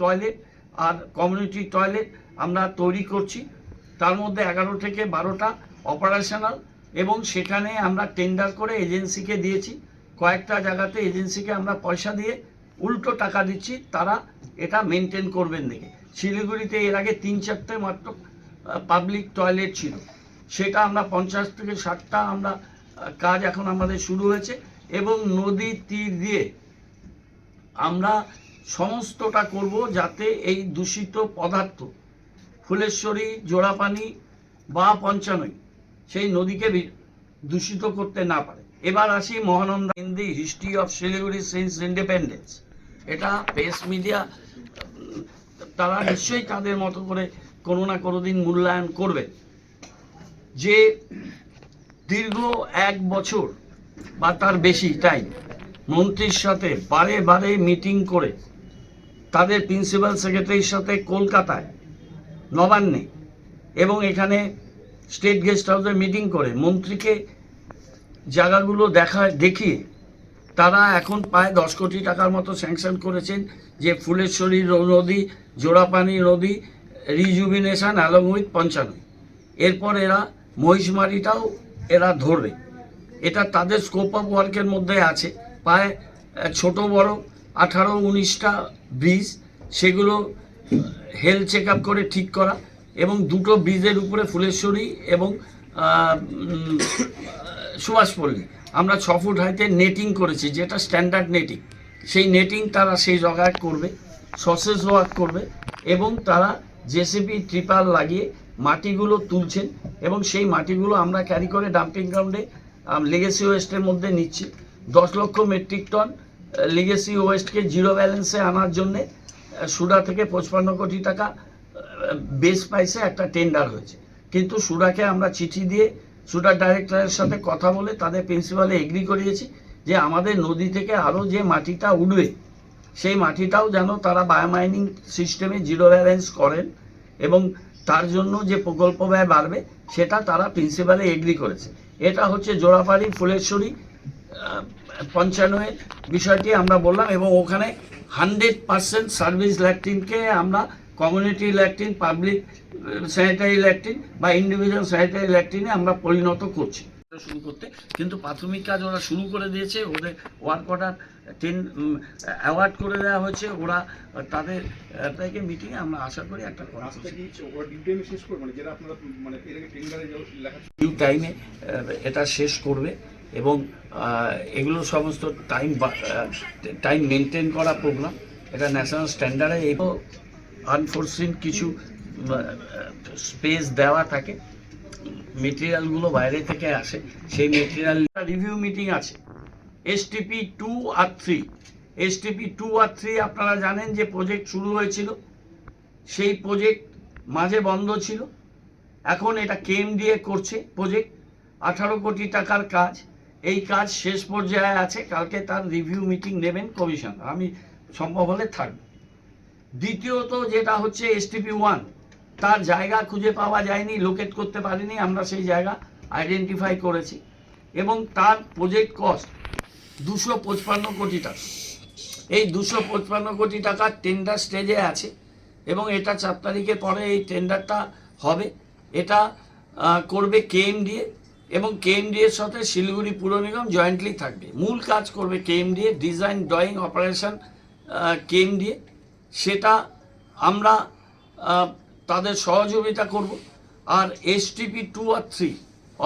Toilet আর community toilet আমরা তৈরি করছি। তার মধ্যে এগারো থেকে বারোটা অপারেশনাল এবং সেখানে আমরা টেন্ডার করে এজেন্সিকে দিয়েছি। কয়েকটা জায়গাতে এজেন্সিকে আমরা পয়সা দিয়ে উল্টো টাকা দিচ্ছি, তারা এটা মেনটেন করবেন দেখে। শিলিগুড়িতে এর আগে তিন চারটে মাত্র পাবলিক টয়লেট ছিল। সেটা আমরা পঞ্চাশ থেকে ষাটটা আমরা কাজ এখন আমাদের শুরু হয়েছে এবং নদীর তীর দিয়ে আমরা সমস্তটা করব যাতে এই দূষিত পদার্থ, ফুলেশ্বরী, জোড়াপানি বা পঞ্চানই, সেই নদীকে দূষিত করতে না পারে। এবার আসি Mahananda in the history of Siliguri since independence. এটা প্রেস মিডিয়া, তারা নিশ্চয়ই তাদের মতো করে কোনো না কোনো দিন মূল্যায়ন করবে। যে দীর্ঘ এক বছর বা তার বেশি টাইম মন্ত্রীর সাথে বারে বারে মিটিং করে তাদের প্রিন্সিপাল সেক্রেটারির সাথে কলকাতায়, নবান্নে এবং এখানে স্টেট গেস্ট হাউসে মিটিং করে। মন্ত্রীকে জায়গাগুলো দেখা, দেখিয়ে তারা এখন প্রায় দশ কোটি টাকার মতো স্যাংশন করেছেন যে ফুলেশ্বরী নদী, জোড়াপানি নদী রিজুবিনেশন অ্যালং উইথ পঞ্চানন। এরপর এরা মহিষমারিটাও এরা ধরবে। এটা তাদের স্কোপ অফ ওয়ার্কের মধ্যে আছে। প্রায় ছোট বড় আঠারো, উনিশটা ব্রিজ সেগুলো হেলথ চেক আপ করে ঠিক করা এবং দুটো ব্রিজের উপরে ফুলেশ্বরী এবং সুভাষপল্লী আমরা ছ ফুট হাইতে নেটিং করেছি, যেটা স্ট্যান্ডার্ড নেটিং সেই নেটিং তারা সেই জায়গায় করবে, সসেস ওয়ার্ক করবে এবং তারা জেসিপি ট্রিপার লাগিয়ে মাটিগুলো তুলছেন এবং সেই মাটিগুলো আমরা ক্যারি করে ডাম্পিং গ্রাউন্ডে লেগেসি ওয়েস্টের মধ্যে নিচ্ছি। দশ লক্ষ মেট্রিক টন লেগেসি ওয়েস্টকে জিরো ব্যালেন্সে আনার জন্যে সুডা থেকে পঁচপান্ন কোটি টাকা বেস প্রাইসে একটা টেন্ডার হয়েছে। কিন্তু সুডাকে আমরা চিঠি দিয়ে সুডার ডাইরেক্টরের সাথে কথা বলে তাদের প্রিন্সিপালে এগ্রি করিয়েছি যে আমাদের নদী থেকে আরও যে মাটিটা উঠবে, সেই মাটিটাও যেন তারা বায়োমাইনিং সিস্টেমে জিরো ব্যালেন্স করেন এবং তার জন্য যে প্রকল্প ব্যয় বাড়বে, সেটা তারা প্রিন্সিপালে এগ্রি করেছে। এটা হচ্ছে জোড়াপাড়ি, ফুলেশ্বরী পঞ্চান্নয়ের বিষয়টি আমরা বললাম এবং ওখানে হান্ড্রেড পার্সেন্ট সার্ভিস ল্যাট্রিনকে আমরা community latrine public sanitary latrine বা ইন্ডিভিজুয়াল স্যানিটারি ল্যাট্রিনে আমরা পরিণত করছি। শুরু করতে কিন্তু প্রাথমিক কাজ ওরা শুরু করে দিয়েছে ওদের ওয়ার্ক অর্ডার টেন অ্যাওয়ার্ড করে দেওয়া হয়েছে ওরা তাদের থেকে মিটিংয়ে আমরা আশা করি একটা ডিউটি টাইমে মানে মানে ডিউ টাইমে এটা শেষ করবে। এবং এগুলো সমস্ত টাইম টাইম মেনটেন করা প্রোগ্রাম এটা ন্যাশনাল স্ট্যান্ডার্ডে এই আনফোর্সিন কিছু স্পেস দেওয়া থাকে। মেটেরিয়ালগুলো বাইরে থেকে আসে, সেই মেটেরিয়াল রিভিউ মিটিং আছে। এসটিপি টু আর থ্রি এসটিপি টু আর থ্রি আপনারা জানেন যে প্রজেক্ট শুরু হয়েছিল। সেই প্রজেক্ট মাঝে বন্ধ ছিল। এখন এটা কেএমডিএ করছে প্রজেক্ট আঠারো কোটি টাকার কাজ। এই কাজ শেষ পর্যায়ে আছে, কালকে তার রিভিউ মিটিং নেবেন কমিশন আমি সম্ভব হলে থাকব। দ্বিতীয়ত যেটা হচ্ছে এসটিপি ওয়ান তার জায়গা খুঁজে পাওয়া যায়নি লোকেট করতে পারিনি, আমরা সেই জায়গা আইডেন্টিফাই করেছি। এবং তার প্রজেক্ট কস্ট দুশো পঁচপান্ন কোটি টাকা। এই দুশো পঁচপান্ন কোটি টাকার টেন্ডার স্টেজে আছে, এবং এটা চার তারিখের পরে এই টেন্ডারটা হবে। এটা করবে কেএমডিএ এবং কেএমডি এর সাথে শিলিগুড়ি পুর নিগম জয়েন্টলি থাকবে। মূল কাজ করবে KMDA design drawing operation KMDA সেটা আমরা তাদের সহযোগিতা করব। আর এসটিপি টু আর থ্রি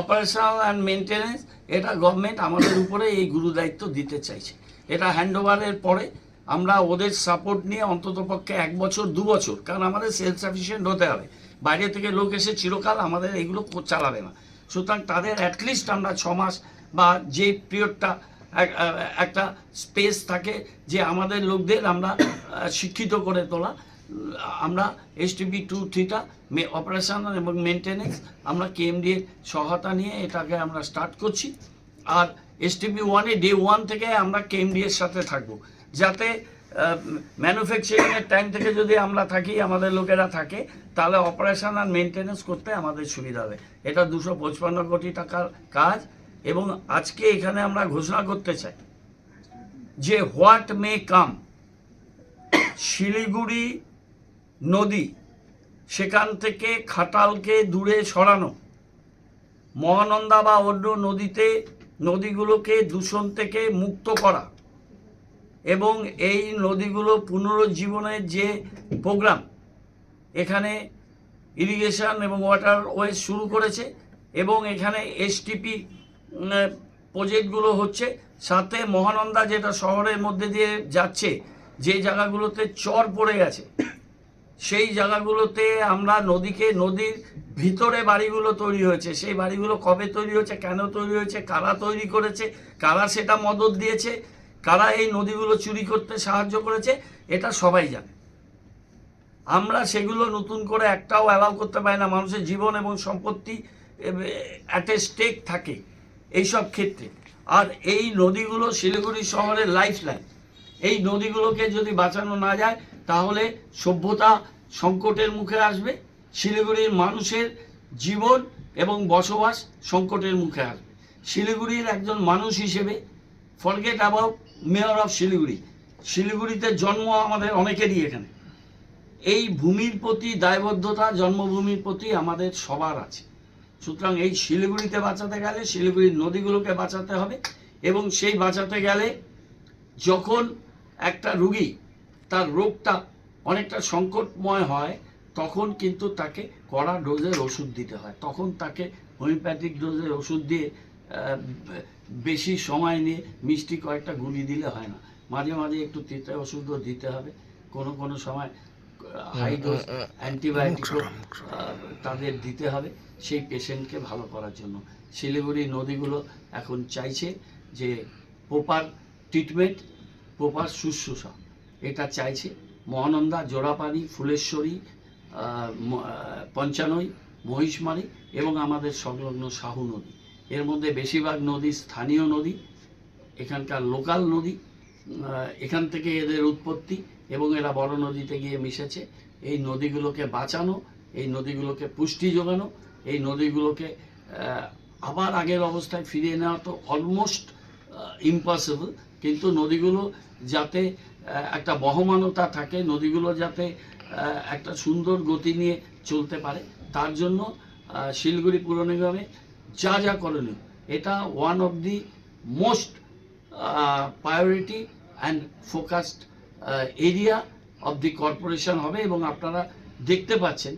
অপারেশনাল অ্যান্ড মেনটেন্যান্স এটা গভর্নমেন্ট আমাদের উপরে এই গুরু দায়িত্ব দিতে চাইছে। এটা হ্যান্ডওভারের পরে আমরা ওদের সাপোর্ট নিয়ে অন্ততপক্ষে এক বছর, দু বছর, কারণ আমাদের সেলফ সাফিসিয়েন্ট হতে হবে। বাইরে থেকে লোক এসে চিরকাল আমাদের এগুলো চালাবে না। সুতরাং তাদের অ্যাটলিস্ট আমরা ছ মাস বা যে পিরিয়ডটা একটা স্পেস থাকে যে আমাদের লোকদের আমরা শিক্ষিত করে তোলা। আমরা এসটিপি টু থ্রিটা অপারেশন এবং মেনটেনেন্স আমরা কেএমডি এর সহায়তা নিয়ে এটাকে আমরা স্টার্ট করছি। আর এস এসটিপি ওয়ানে ডে ওয়ান থেকে আমরা কেএমডি এর সাথে থাকব। যাতে ম্যানুফ্যাকচারিংয়ের টাইম থেকে যদি আমরা থাকি, আমাদের লোকেরা থাকে, তাহলে অপারেশন আর মেনটেনেন্স করতে আমাদের সুবিধা হবে। এটা দুশো পঁচপান্ন কোটি টাকার কাজ, এবং আজকে এখানে আমরা ঘোষণা করতে চাই যে হোয়াট মে কাম শিলিগুড়ি নদী, সেখান থেকে খাটালকে দূরে সরানো, মহানন্দা বা অন্য নদীতে, নদীগুলোকে দূষণ থেকে মুক্ত করা এবং এই নদীগুলো পুনরুজ্জীবনের যে প্রোগ্রাম, এখানে ইরিগেশন এবং ওয়াটার ওয়েজ শুরু করেছে এবং এখানে এসটিপি প্রজেক্টগুলো হচ্ছে। সাথে মহানন্দা যেটা শহরের মধ্যে দিয়ে যাচ্ছে, যে জায়গাগুলোতে চর পড়ে গেছে, সেই জায়গাগুলোতে আমরা নদীকে, নদীর ভিতরে বাড়িগুলো তৈরি হয়েছে। সেই বাড়িগুলো কবে তৈরি হয়েছে, কেন তৈরি হয়েছে, কারা তৈরি করেছে, কারা সেটা মদত দিয়েছে কারা এই নদীগুলো চুরি করতে সাহায্য করেছে, এটা সবাই জানে। আমরা সেগুলো নতুন করে একটাও অ্যালাউ করতে পারি না। মানুষের জীবন এবং সম্পত্তি অ্যাট এ স্টেক থাকে এইসব ক্ষেত্রে। আর এই নদীগুলো শিলিগুড়ি শহরের লাইফ লাইন এই নদীগুলোকে যদি বাঁচানো না যায়, তাহলে সভ্যতা সংকটের মুখে আসবে, শিলিগুড়ির মানুষের জীবন এবং বসবাস সংকটের মুখে আসবে। শিলিগুড়ির একজন মানুষ হিসেবে forget about mayor of Siliguri. শিলিগুড়িতে জন্ম আমাদের অনেকেরই এখানে। এই ভূমির প্রতি দায়বদ্ধতা, জন্মভূমির প্রতি আমাদের সবার আছে। সুতরাং এই শিলিগুড়িতে বাঁচাতে গেলে শিলিগুড়ির নদীগুলোকে বাঁচাতে হবে এবং সেই বাঁচাতে গেলে যখন একটা রুগী তার রোগটা অনেকটা সংকটময় হয়, তখন কিন্তু তাকে কড়া ডোজের ওষুধ দিতে হয়। তখন তাকে হোমিওপ্যাথিক ডোজের ওষুধ দিয়ে বেশি সময় নিয়ে মিষ্টি কয়েকটা গুলি দিলে হয় না। মাঝে মাঝে একটু তিতে ওষুধও দিতে হবে। কোনো কোনো সময় হাই ডোজ অ্যান্টিবায়োটিকও তাদের দিতে হবে সেই পেশেন্টকে ভালো করার জন্য। শিলিগুড়ি নদীগুলো এখন চাইছে যে প্রপার ট্রিটমেন্ট প্রপার শুশ্রূষা। এটা চাইছে মহানন্দা জোড়াপানি ফুলেশ্বরী আহ, আহ, পঞ্চানই মহিষমারি এবং আমাদের সংলগ্ন শাহু নদী। এর মধ্যে বেশিরভাগ নদী স্থানীয় নদী, এখানকার লোকাল নদী এখান থেকে এদের উৎপত্তি এবং এরা বড় নদীতে গিয়ে মিশেছে। এই নদীগুলোকে বাঁচানো, এই নদীগুলোকে পুষ্টি যোগানো, এই নদীগুলোকে আবার আগের অবস্থায় ফিরিয়ে নেওয়া তো অলমোস্ট ইম্পসিবল কিন্তু নদীগুলো যাতে একটা বহমানতা থাকে, নদীগুলো যাতে একটা সুন্দর গতি নিয়ে চলতে পারে, তার জন্য শিলিগুড়ি পুর নিগমে যা যা করণীয়। এটা one of the most priority and focused area of the corporation হবে এবং আপনারা দেখতে পাচ্ছেন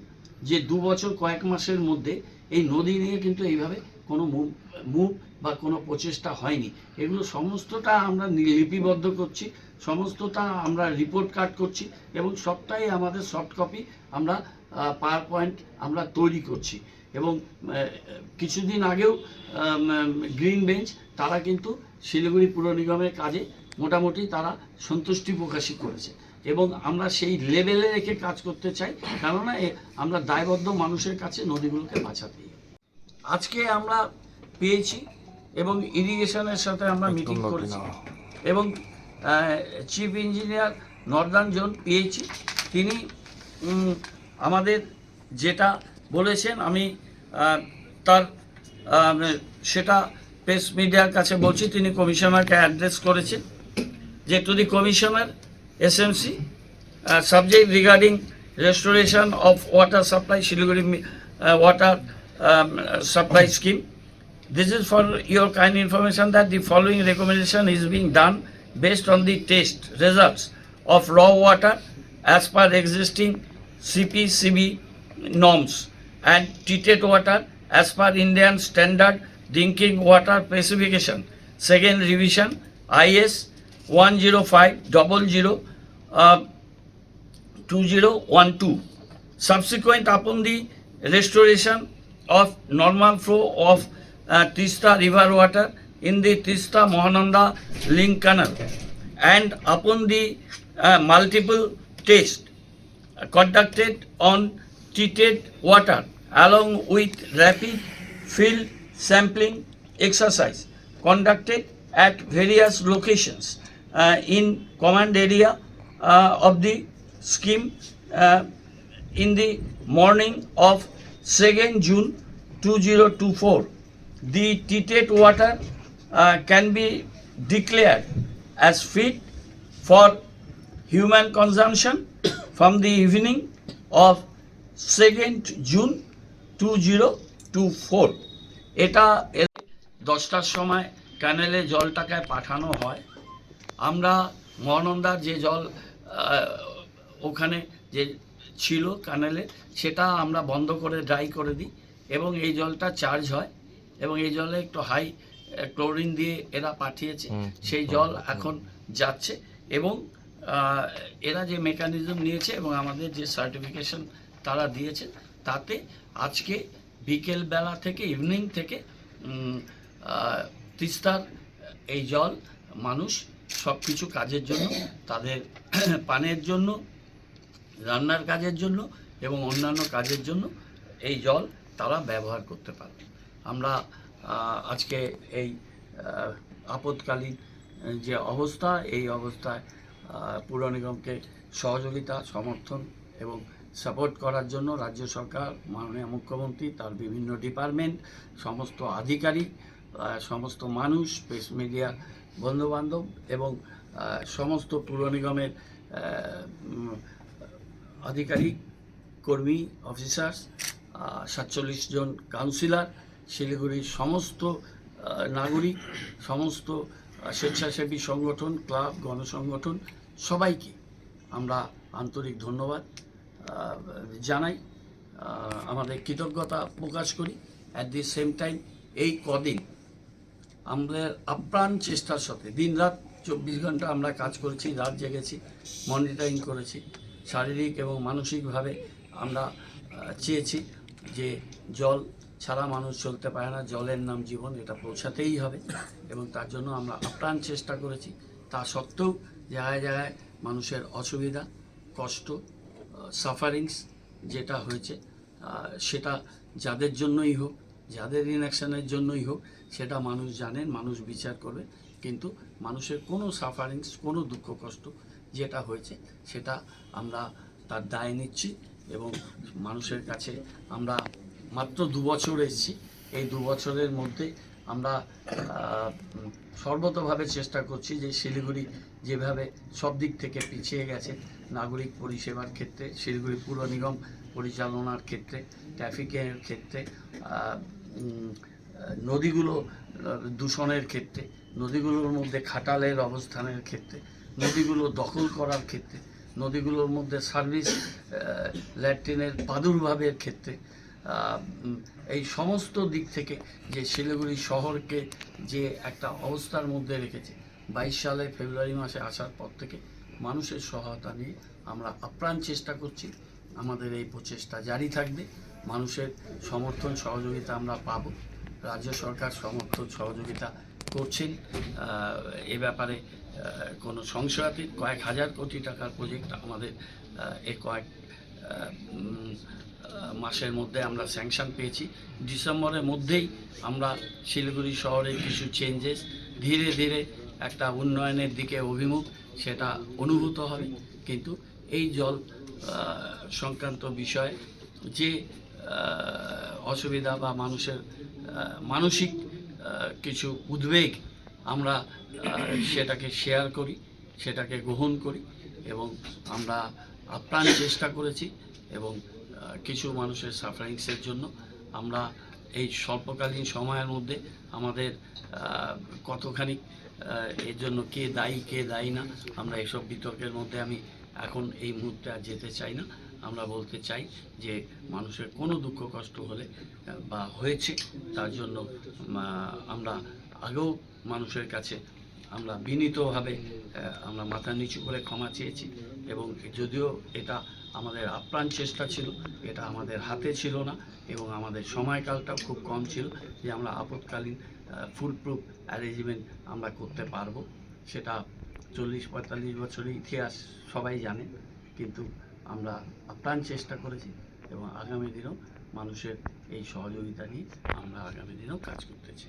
যে দু বছর কয়েক মাসের মধ্যে এই নদী নিয়ে কিন্তু এইভাবে কোনো মুভ মুভ বা কোনো প্রচেষ্টা হয়নি। এগুলো সমস্তটা আমরা লিপিবদ্ধ করছি, সমস্তটা আমরা রিপোর্ট কার্ড করছি এবং সবটাই আমাদের সফট কপি আমরা পাওয়ার পয়েন্ট আমরা তৈরি করছি। এবং কিছুদিন আগেও গ্রিন বেঞ্চ তারা কিন্তু শিলিগুড়ি পুর নিগমের কাজে মোটামুটি তারা সন্তুষ্টি প্রকাশই করেছে। এবং আমরা সেই লেভেলে রেখে কাজ করতে চাই কেননা আমরা দায়বদ্ধ মানুষের কাছে নদীগুলোকে বাঁচাতেই হবে। আজকে আমরা পেয়েছি এবং ইরিগেশনের সাথে আমরা মিটিং করেছি। এবং চিফ ইঞ্জিনিয়ার নর্দার্ন জোন পেয়েছি। তিনি আমাদের যেটা বলেছেন, আমি তার সেটা প্রেস মিডিয়ার কাছে বলছি, তিনি কমিশনারকে অ্যাড্রেস করেছেন যে to the commissioner S MC subject regarding restoration of water supply Siliguri water supply scheme this is for your kind information that the following recommendation is being done based on the test results of raw water as per existing CPCB norms and treated water as per Indian standard drinking water specification. Second revision IS 10500 uh, 2012. Subsequent upon the restoration of normal flow of uh, Tista river water in the Tista Mohananda link canal and upon the uh, multiple tests conducted on treated water along with rapid field sampling exercise conducted at various locations uh, in command area uh, of the scheme uh, in the morning of 2nd June 2024. The treated water uh, can be declared as fit for human consumption from the evening of 2nd June 2024 এটা দশটার সময় ক্যানেলে জলটাকে পাঠানো হয়। আমরা মহানন্দার যে জল ওখানে যে ছিল ক্যানেলে সেটা আমরা বন্ধ করে ড্রাই করে দিই এবং এই জলটা চার্জ হয় এবং এই জলে একটু হাই ক্লোরিন দিয়ে এরা পাঠিয়েছে। সেই জল এখন যাচ্ছে এবং এরা যে মেকানিজম নিয়েছে এবং আমাদের যে সার্টিফিকেশন তারা দিয়েছে। তাতে আজকে বিকেল বেলা থেকে ইভিনিং থেকে তিস্তার এই জল মানুষ সব কিছু কাজের জন্য তাদের পানের জন্য রান্নার কাজের জন্য এবং অন্যান্য কাজের জন্য এই জল তারা ব্যবহার করতে পারবে। আমরা আজকে এই আপদকালীন যে অবস্থা এই অবস্থায় আহ, পুর নিগমকে সহযোগিতা সমর্থন এবং সাপোর্ট করার জন্য রাজ্য সরকার, মাননীয় মুখ্যমন্ত্রী, তার বিভিন্ন ডিপার্টমেন্ট সমস্ত আধিকারিক সমস্ত মানুষ প্রেস মিডিয়া বন্ধুবান্ধব এবং সমস্ত পুর নিগমের আধিকারিক, কর্মী অফিসার্স সাতচল্লিশ জন কাউন্সিলর শিলিগুড়ির সমস্ত নাগরিক, সমস্ত স্বেচ্ছাসেবী সংগঠন ক্লাব গণসংগঠন, সবাইকে আমরা আন্তরিক ধন্যবাদ। জানাই আমাদের কৃতজ্ঞতা প্রকাশ করি। অ্যাট দি সেম টাইম এই কদিন আমাদের আপ্রাণ চেষ্টার সাথে দিনরাত চব্বিশ ঘণ্টা আমরা কাজ করেছি, রাত জেগেছি, মনিটরিং করেছি। শারীরিক এবং মানসিকভাবে আমরা চেয়েছি যে জল ছাড়া মানুষ চলতে পারে না, জলের নাম জীবন এটা পৌঁছাতেই হবে এবং তার জন্য আমরা আপ্রাণ চেষ্টা করেছি। তা সত্ত্বেও জায়গায় জায়গায় মানুষের অসুবিধা, কষ্ট সাফারিংস যেটা হয়েছে সেটা যাদের জন্যই হোক, যাদের ইনঅ্যাকশনের জন্যই হোক, সেটা মানুষ জানেন মানুষ বিচার করবে। কিন্তু মানুষের কোনো সাফারিংস কোনো দুঃখ কষ্ট যেটা হয়েছে, সেটা আমরা তার দায় নিচ্ছি এবং মানুষের কাছে আমরা মাত্র দু বছর এসেছি। এই দু বছরের মধ্যে আমরা সর্বতভাবে চেষ্টা করছি যে শিলিগুড়ি যেভাবে সব দিক থেকে পিছিয়ে গেছে, নাগরিক পরিষেবার ক্ষেত্রে, শিলিগুড়ি পুর নিগম পরিচালনার ক্ষেত্রে, ট্রাফিকের ক্ষেত্রে নদীগুলো, দূষণের ক্ষেত্রে, নদীগুলোর মধ্যে খাটালের অবস্থানের ক্ষেত্রে, নদীগুলো দখল করার ক্ষেত্রে, নদীগুলোর মধ্যে সার্ভিস ল্যাট্রিনের প্রাদুর্ভাবের ক্ষেত্রে এই সমস্ত দিক থেকে যে শিলিগুড়ি শহরকে যে একটা অবস্থার মধ্যে রেখেছে, বাইশ সালে ফেব্রুয়ারি মাসে আসার পর থেকে মানুষের সহায়তা নিয়ে আমরা আপ্রাণ চেষ্টা করছি। আমাদের এই প্রচেষ্টা জারি থাকবে। মানুষের সমর্থন সহযোগিতা আমরা পাব। রাজ্য সরকার সমর্থন সহযোগিতা করছেন। এ ব্যাপারে কোনো সংশয়াতীত কয়েক হাজার কোটি টাকার প্রজেক্ট আমাদের এ কয়েক মাসের মধ্যে আমরা স্যাংশন পেয়েছি। ডিসেম্বরের মধ্যেই আমরা শিলিগুড়ি শহরে কিছু চেঞ্জেস ধীরে ধীরে একটা উন্নয়নের দিকে অভিমুখ, সেটা অনুভূত হবে। কিন্তু এই জল সংক্রান্ত বিষয়ে যে অসুবিধা বা মানুষের মানসিক কিছু উদ্বেগ, আমরা সেটাকে শেয়ার করি, সেটাকে গ্রহণ করি এবং আমরা আপ্রাণ চেষ্টা করেছি এবং কিছু মানুষের সাফারিংসের জন্য আমরা এই স্বল্পকালীন সময়ের মধ্যে আমাদের কতখানি এর জন্য কে দায়ী কে দায়ী না, আমরা এসব বিতর্কের মধ্যে আমি এখন এই মুহূর্তে আর যেতে চাই না। আমরা বলতে চাই যে মানুষের কোনো দুঃখ, কষ্ট হলে বা হয়েছে, তার জন্য আমরা আগেও মানুষের কাছে আমরা বিনীতভাবে আমরা মাথা নিচু করে ক্ষমা চেয়েছি এবং যদিও এটা আমাদের আপ্রাণ চেষ্টা ছিল, এটা আমাদের হাতে ছিল না এবং আমাদের সময়কালটাও খুব কম ছিল যে আমরা আপৎকালীন ফুল প্রুফ অ্যারেঞ্জমেন্ট আমরা করতে পারব। সেটা চল্লিশ, পঁয়তাল্লিশ বছরের ইতিহাস সবাই জানে, কিন্তু আমরা আপ্রাণ চেষ্টা করেছি এবং আগামী দিনেও মানুষের এই সহযোগিতা নিয়ে আমরা আগামী দিনেও কাজ করতেছি